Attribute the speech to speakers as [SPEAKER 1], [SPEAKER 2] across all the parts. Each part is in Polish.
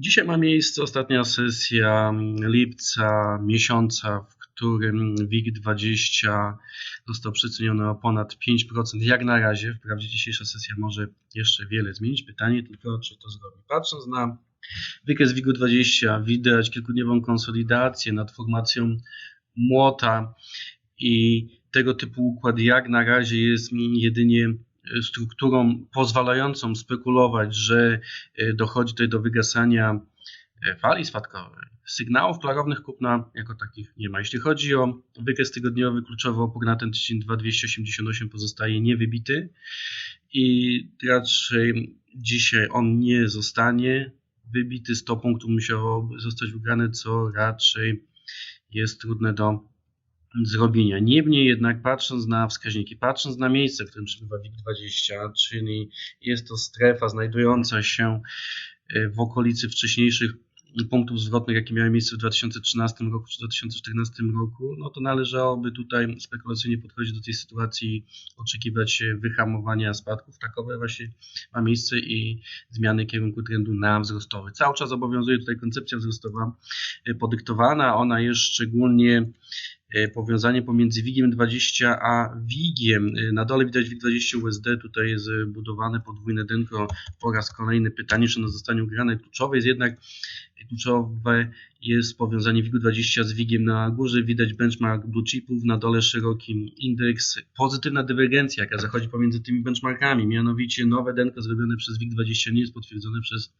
[SPEAKER 1] Dzisiaj ma miejsce ostatnia sesja lipca, miesiąca, w którym WIG20 został przeceniony o ponad 5%. Jak na razie, wprawdzie dzisiejsza sesja może jeszcze wiele zmienić. Pytanie tylko, czy to zrobi. Patrząc na wykres WIG20, widać kilkudniową konsolidację nad formacją młota i tego typu układ jak na razie jest jedynie strukturą pozwalającą spekulować, że e, dochodzi tutaj do wygasania e, fali spadkowej. Sygnałów klarownych kupna jako takich nie ma. Jeśli chodzi o wykres tygodniowy, kluczowo opór na ten tydzień 2288 pozostaje niewybity i raczej dzisiaj on nie zostanie wybity. 100 punktów musiało zostać wygrane, co raczej jest trudne do zrobienia. Niemniej jednak patrząc na wskaźniki, patrząc na miejsce, w którym przebywa WIG20, czyli jest to strefa znajdująca się e, w okolicy wcześniejszych punktów zwrotnych, jakie miały miejsce w 2013 roku czy 2014 roku, no to należałoby tutaj spekulacyjnie podchodzić do tej sytuacji, oczekiwać wyhamowania spadków. Takowe właśnie ma miejsce i zmiany kierunku trendu na wzrostowy. Cały czas obowiązuje tutaj koncepcja wzrostowa e, podyktowana. Ona jest szczególnie E, powiązanie pomiędzy WIGiem 20 a WIGiem. E, na dole widać WIG 20 USD, tutaj jest e, budowane podwójne dęko. Po raz kolejny pytanie, czy ono zostanie ugrane. Kluczowe jest jednak kluczowe jest powiązanie WIG 20 z WIGiem na górze. Widać benchmark blue chipów, na dole szeroki indeks. Pozytywna dywergencja, jaka zachodzi pomiędzy tymi benchmarkami, mianowicie nowe denko zrobione przez WIG 20 nie jest potwierdzone przez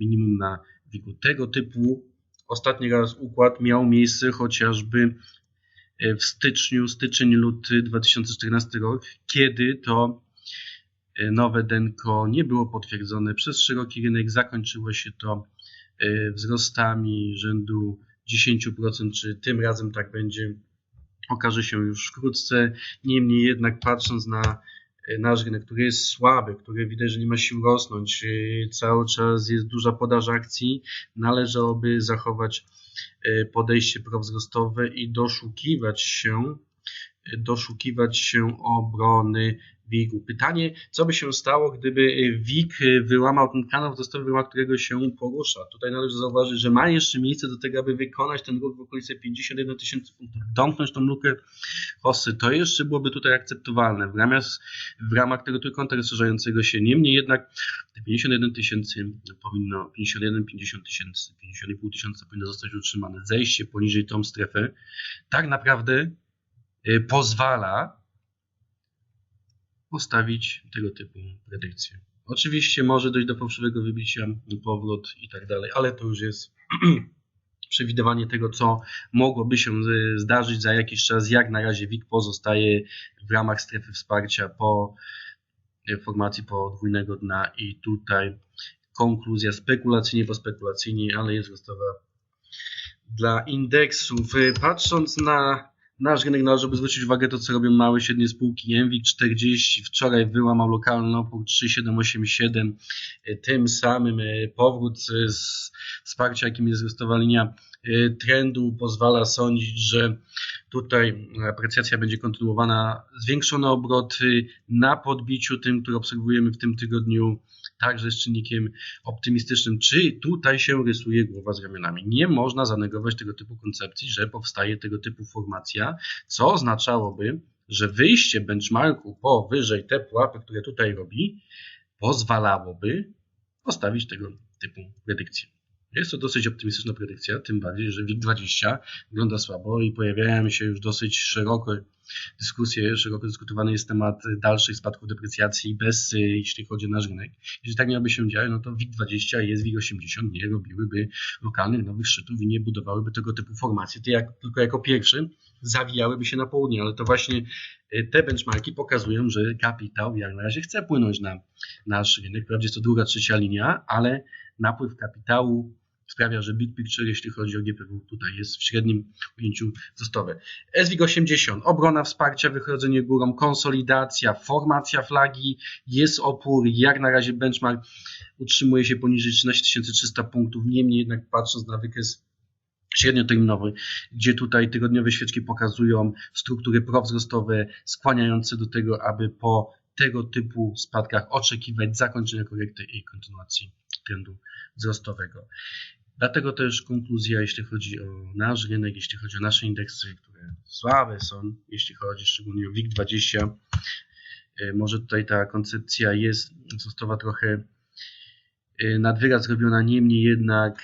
[SPEAKER 1] minimum na WIG-u. Tego typu Ostatni raz układ miał miejsce chociażby e, w styczniu, styczeń, luty 2014 rok, kiedy to e, nowe denko nie było potwierdzone przez szeroki rynek. Zakończyło się to e, wzrostami rzędu 10%, czy tym razem tak będzie, okaże się już wkrótce. Niemniej jednak patrząc na nasz rynek, który jest słaby, który widać, że nie ma sił rosnąć, e, cały czas jest duża podaż akcji, należałoby zachować e, podejście prowzrostowe i doszukiwać się doszukiwać się obrony WIG-u. Pytanie, co by się stało, gdyby WIG wyłamał ten kanał wzrostowy, w ramach którego się porusza. Tutaj należy zauważyć, że ma jeszcze miejsce do tego, aby wykonać ten ruch w okolicy 51 tysięcy punktów, domknąć tą lukę Hossy. To jeszcze byłoby tutaj akceptowalne w ramach, w ramach tego trójkąta rozszerzającego się. Niemniej jednak 51 tysięcy powinno, 51, 50 tysięcy, 50,5 tysiąca powinno zostać utrzymane. Zejście poniżej tą strefę tak naprawdę y, pozwala postawić tego typu predykcje. Oczywiście może dojść do fałszywego wybicia, powrót i tak dalej, ale to już jest przewidywanie tego, co mogłoby się zdarzyć za jakiś czas. Jak na razie WIG pozostaje w ramach strefy wsparcia po formacji podwójnego dna i tutaj konkluzja spekulacyjnie, bo spekulacyjnie, ale jest wzrostowa dla indeksów. Patrząc na Nasz rynek należy zwrócić uwagę to, co robią małe, średnie spółki. MWIG 40 wczoraj wyłamał lokalny opór 3787. Tym samym e, powrót z wsparcia, jakim jest wzrostowa linia e, trendu, pozwala sądzić, że tutaj aprecjacja będzie kontynuowana. Zwiększone obroty na podbiciu tym, które obserwujemy w tym tygodniu także z czynnikiem optymistycznym, czy tutaj się rysuje głowa z ramionami. Nie można zanegować tego typu koncepcji, że powstaje tego typu formacja, co oznaczałoby, że wyjście benchmarku powyżej te pułapy, które tutaj robi, pozwalałoby postawić tego typu predykcje. Jest to dosyć optymistyczna predykcja, tym bardziej, że WIG20 wygląda słabo i pojawiają się już dosyć szeroko dyskusje, szeroko dyskutowany jest temat dalszych spadków deprecjacji bez, jeśli chodzi o nasz rynek. Jeśli tak miałoby się dziać, no to WIG20 i SWIG80 nie robiłyby lokalnych nowych szczytów i nie budowałyby tego typu formacji. Jak, tylko jako pierwszy zawijałyby się na południe, ale to właśnie e, te benchmarki pokazują, że kapitał jak na razie chce płynąć na nasz rynek. Wprawdzie jest to druga, trzecia linia, ale napływ kapitału sprawia, że big picture, jeśli chodzi o GPW, tutaj jest w średnim ujęciu wzrostowe. SWIG 80, obrona wsparcia, wychodzenie górą, konsolidacja, formacja flagi, jest opór, jak na razie benchmark utrzymuje się poniżej 13300 punktów, niemniej jednak patrząc na wykres średnioterminowy, gdzie tutaj tygodniowe świeczki pokazują struktury prowzrostowe skłaniające do tego, aby po tego typu spadkach oczekiwać zakończenia korekty i kontynuacji trendu wzrostowego. Dlatego też konkluzja, jeśli chodzi o nasz rynek, jeśli chodzi o nasze indeksy, które słabe są, jeśli chodzi szczególnie o WIG20, e, może tutaj ta koncepcja jest wzrostowa trochę e, nad wyraz zrobiona, niemniej jednak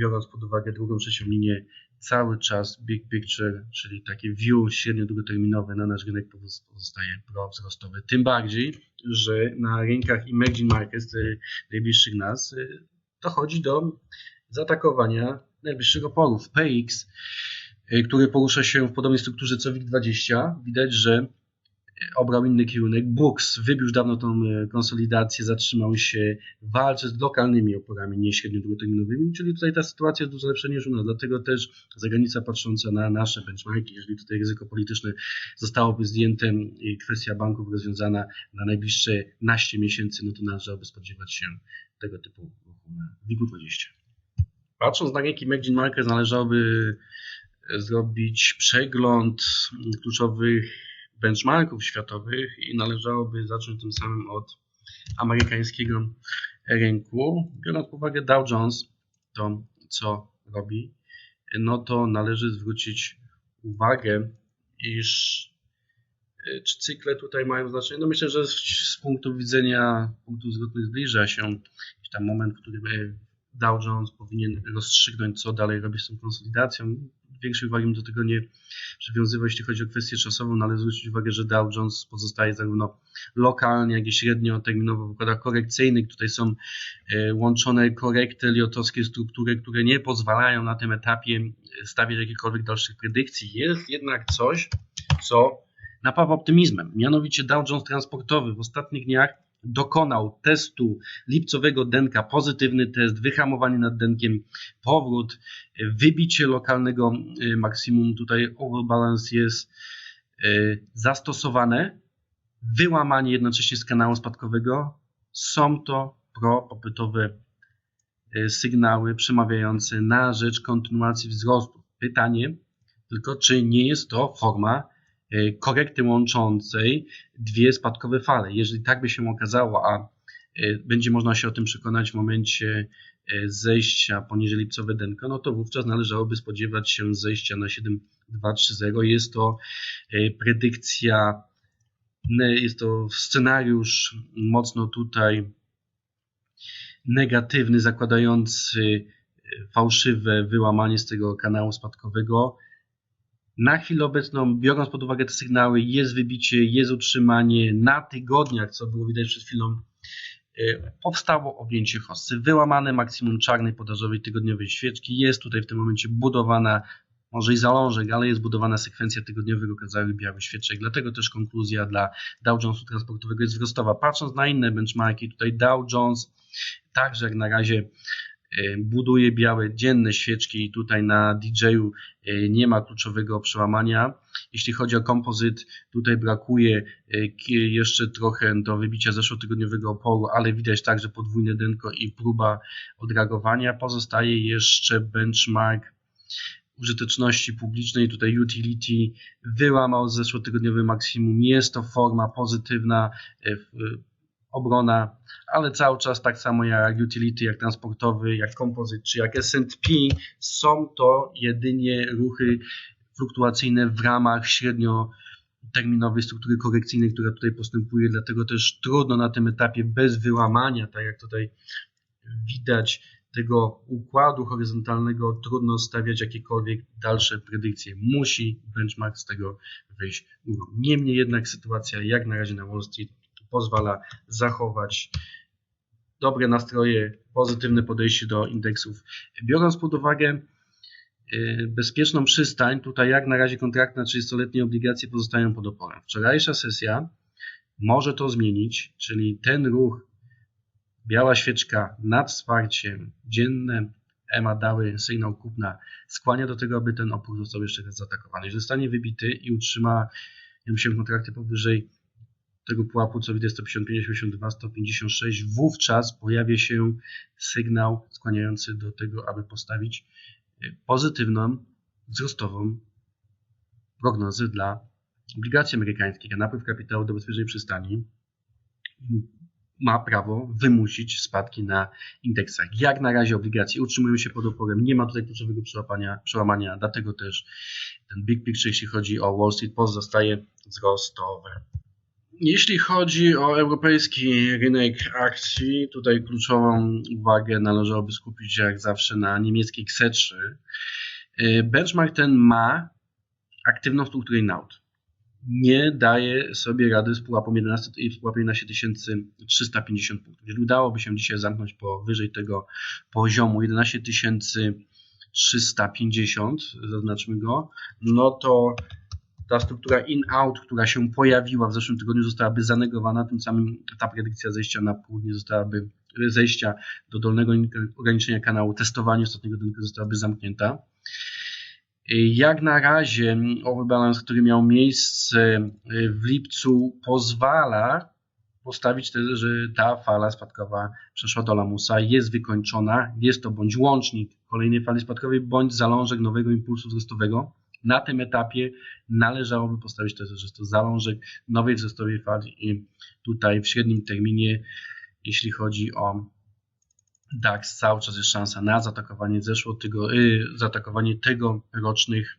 [SPEAKER 1] biorąc pod uwagę drugą, trzecią linię, cały czas big picture, czyli takie view średnio długoterminowe na nasz rynek pozostaje pro-wzrostowy. Tym bardziej, że na rynkach emerging markets, najbliższych nas, dochodzi do zaatakowania najbliższych oporów. PX, y, który porusza się w podobnej strukturze co WIG20, widać, że obrał inny kierunek. Brooks wybił już dawno tą e, konsolidację, zatrzymał się, walczy z lokalnymi oporami, nie średnio długoterminowymi, czyli tutaj ta sytuacja jest dużo lepsza niż u nas. Dlatego też zagranica patrząca na nasze benchmarki, jeżeli tutaj ryzyko polityczne zostałoby zdjęte i kwestia banków rozwiązana na najbliższe naście miesięcy, no to należałoby spodziewać się tego typu ruchu na WIG-20. Patrząc na rynki emerging market należałoby zrobić przegląd kluczowych benchmarków światowych i należałoby zacząć tym samym od amerykańskiego rynku. Biorąc pod uwagę Dow Jones, to co robi, no to należy zwrócić uwagę, iż e, czy cykle tutaj mają znaczenie? No myślę, że z punktu widzenia punktów zwrotnych zbliża się tam moment, w którym e, Dow Jones powinien rozstrzygnąć, co dalej robić z tą konsolidacją większej uwagi do tego nie przywiązywał, jeśli chodzi o kwestię czasową, no ale zwrócić uwagę, że Dow Jones pozostaje zarówno lokalnie, jak i średnioterminowo w układach korekcyjnych. Tutaj są e, łączone korekty liotowskie struktury, które nie pozwalają na tym etapie e, stawiać jakichkolwiek dalszych predykcji. Jest jednak coś, co napawa optymizmem. Mianowicie Dow Jones transportowy w ostatnich dniach dokonał testu lipcowego denka, pozytywny test, wyhamowanie nad denkiem, powrót, wybicie lokalnego y, maksimum, tutaj overbalance jest y, zastosowane, wyłamanie jednocześnie z kanału spadkowego, są to pro-popytowe y, sygnały przemawiające na rzecz kontynuacji wzrostu. Pytanie tylko, czy nie jest to forma korekty łączącej dwie spadkowe fale. Jeżeli tak by się okazało, a e, będzie można się o tym przekonać w momencie e, zejścia poniżej lipcowe denko, no to wówczas należałoby spodziewać się zejścia na 7.230. Jest to predykcja, jest to scenariusz mocno tutaj negatywny, zakładający fałszywe wyłamanie z tego kanału spadkowego na chwilę obecną, biorąc pod uwagę te sygnały, jest wybicie, jest utrzymanie na tygodniach, co było widać przed chwilą, e, powstało objęcie hossy. Wyłamane maksimum czarnej podażowej tygodniowej świeczki. Jest tutaj w tym momencie budowana, może i zalążek, ale jest budowana sekwencja tygodniowych okazałych białych świeczek. Dlatego też konkluzja dla Dow Jonesu transportowego jest wzrostowa. Patrząc na inne benchmarki, tutaj Dow Jones także jak na razie buduje białe dzienne świeczki i tutaj na DJ-u e, nie ma kluczowego przełamania. Jeśli chodzi o kompozyt, tutaj brakuje e, jeszcze trochę do wybicia zeszłotygodniowego oporu, ale widać także podwójne denko i próba odreagowania. Pozostaje jeszcze benchmark użyteczności publicznej. Tutaj utility wyłamał zeszłotygodniowy maksimum. Jest to forma pozytywna obrona, ale cały czas tak samo jak utility, jak transportowy, jak kompozyt czy jak S&P są to jedynie ruchy fluktuacyjne w ramach średnio terminowej struktury korekcyjnej, która tutaj postępuje, dlatego też trudno na tym etapie bez wyłamania, tak jak tutaj widać, tego układu horyzontalnego trudno stawiać jakiekolwiek dalsze predykcje. Musi benchmark z tego wyjść górą. Niemniej jednak sytuacja jak na razie na Wall Street pozwala zachować dobre nastroje, pozytywne podejście do indeksów. Biorąc pod uwagę y, bezpieczną przystań, tutaj jak na razie kontrakty na 30-letnie obligacje pozostają pod oporem. Wczorajsza sesja może to zmienić, czyli ten ruch, biała świeczka nad wsparciem dzienne EMA dały sygnał kupna, skłania do tego, aby ten opór został jeszcze raz zaatakowany. Jeżeli zostanie wybity i utrzyma się kontrakty powyżej tego pułapu, co widać 155, 82, 156, wówczas pojawia się sygnał skłaniający do tego, aby postawić e, pozytywną, wzrostową prognozę dla obligacji amerykańskich, a napływ kapitału do bezpiecznej przystani ma prawo wymusić spadki na indeksach. Jak na razie obligacje utrzymują się pod oporem, nie ma tutaj kluczowego przełamania, przełamania dlatego też ten big picture, jeśli chodzi o Wall Street, pozostaje wzrostowy. Jeśli chodzi o europejski rynek akcji, tutaj kluczową uwagę należałoby skupić jak zawsze na niemieckiej KSE3. Benchmark ten ma aktywną strukturę in-out. Nie daje sobie rady z pułapą 11 i z pułapą 11350 punktów. Jeżeli udałoby się dzisiaj zamknąć powyżej tego poziomu 11350, zaznaczmy go, no to ta struktura in-out, która się pojawiła w zeszłym tygodniu, zostałaby zanegowana, tym samym ta predykcja zejścia na południe zostałaby, zejścia do dolnego ograniczenia kanału, testowanie ostatniego dnia zostałaby zamknięta. Jak na razie overbalance, który miał miejsce w lipcu, pozwala postawić tezę, że ta fala spadkowa przeszła do lamusa, jest wykończona. Jest to bądź łącznik kolejnej fali spadkowej, bądź zalążek nowego impulsu wzrostowego. Na tym etapie należałoby postawić jest to zalążek nowej wzrostowej fali i tutaj w średnim terminie, jeśli chodzi o DAX, cały czas jest szansa na zaatakowanie zeszło tego, zaatakowanie tegorocznych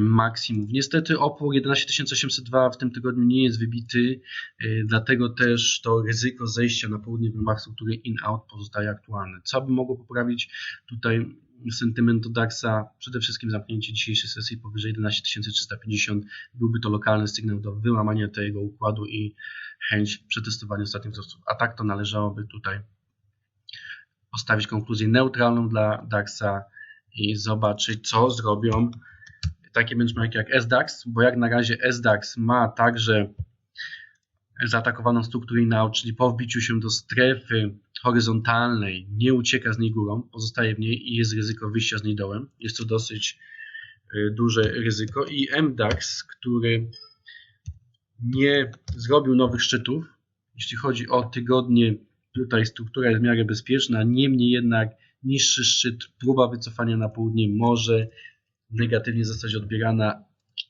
[SPEAKER 1] maksimów. Niestety opór 11802 w tym tygodniu nie jest wybity, yy, dlatego też to ryzyko zejścia na południe w ramach struktury in-out pozostaje aktualne. Co by mogło poprawić tutaj sentyment do DAXa? Przede wszystkim zamknięcie dzisiejszej sesji powyżej 11350 byłby to lokalny sygnał do wyłamania tego układu i chęć przetestowania ostatnich wzrostów. A tak to należałoby tutaj postawić konkluzję neutralną dla DAXa i zobaczyć, co zrobią takie benchmarki jak SDAX, bo jak na razie SDAX ma także zaatakowaną strukturę in-out, czyli po wbiciu się do strefy horyzontalnej nie ucieka z niej górą, pozostaje w niej i jest ryzyko wyjścia z niej dołem. Jest to dosyć duże ryzyko i MDAX, który nie zrobił nowych szczytów, jeśli chodzi o tygodnie Tutaj struktura jest w miarę bezpieczna, niemniej jednak niższy szczyt, próba wycofania na południe może negatywnie zostać odbierana.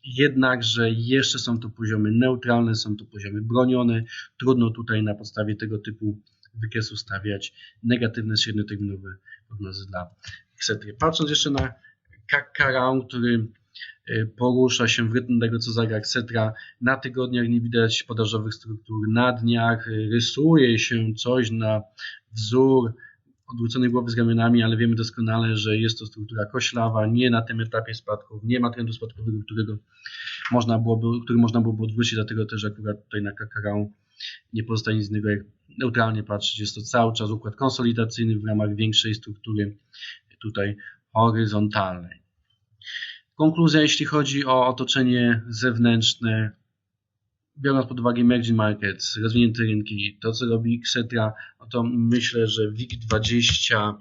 [SPEAKER 1] Jednakże jeszcze są to poziomy neutralne, są to poziomy bronione. Trudno tutaj na podstawie tego typu wykresu stawiać negatywne średnioterminowe prognozy dla Xetry. Patrząc jeszcze na Kakarał, który porusza się w rytm tego, co zagra etc. Na tygodniach nie widać podażowych struktur, na dniach rysuje się coś na wzór odwróconej głowy z ramionami, ale wiemy doskonale, że jest to struktura koślawa, nie na tym etapie spadków, nie ma trendu spadkowego, którego można byłoby, który można byłoby odwrócić, dlatego też akurat tutaj na kakarał nie pozostaje nic innego jak neutralnie patrzeć. Jest to cały czas układ konsolidacyjny w ramach większej struktury tutaj horyzontalnej. Konkluzja, jeśli chodzi o otoczenie zewnętrzne, biorąc pod uwagę emerging markets, rozwinięte rynki, to co robi Xetra, no to myślę, że WIG20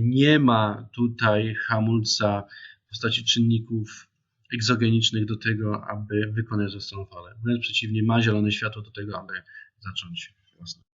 [SPEAKER 1] nie ma tutaj hamulca w postaci czynników egzogenicznych do tego, aby wykonać wzrostową falę. Wręcz przeciwnie, ma zielone światło do tego, aby zacząć rosnąć.